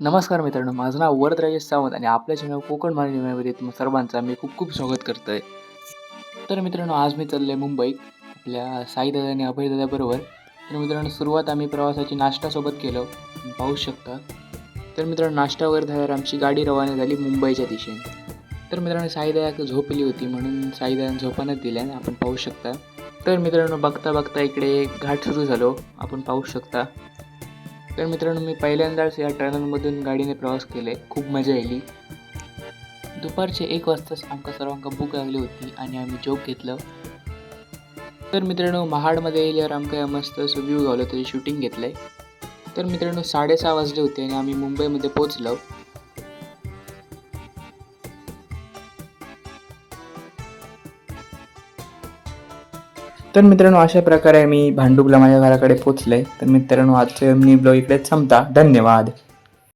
नमस्कार मित्रांनो माझं नाव वरद राजेश सावंत आणि आपल्या चॅनल कोकण महानिमेमध्ये तुम्हा सर्वांचा मी खूप खूप स्वागत करतो आहे तर मित्रांनो आज मी चाललो आहे मुंबईत आपल्या साईदादा आणि अभयदादाबरोबर. तर मित्रांनो सुरुवात आम्ही प्रवासाची नाश्तासोबत केलं पाहू शकता. तर मित्रांनो नाश्ता वगैरे झाल्यावर आमची गाडी रवाना झाली मुंबईच्या दिशेने. तर मित्रांनो साईदादा झोपली होती म्हणून साईदादा झोपानच दिल्या आपण पाहू शकता. तर मित्रांनो बघता बघता इकडे घाट सुरू झालो आपण पाहू शकता. तर मित्रांनो मी पहिल्यांदाच या टर्नलमधून गाडीने प्रवास केले. खूप मजा आली. दुपारचे एक वाजताच आमका सर्वांका भूक लागली होती आणि आम्ही जोक घेतलं. तर मित्रांनो महाडमध्ये येल्यावर आमका मस्त सुव्यू गावलं तरी शूटिंग आहे तर मित्रांनो साडेसहा वाजले होते आणि आम्ही मुंबईमध्ये पोचलो तर मित्रांनो अशा प्रकारे मी भांडुपला माझ्या घराकडे पोचले. तर मित्रांनो आजचे मी ब्लॉग इकडेच संपता. धन्यवाद.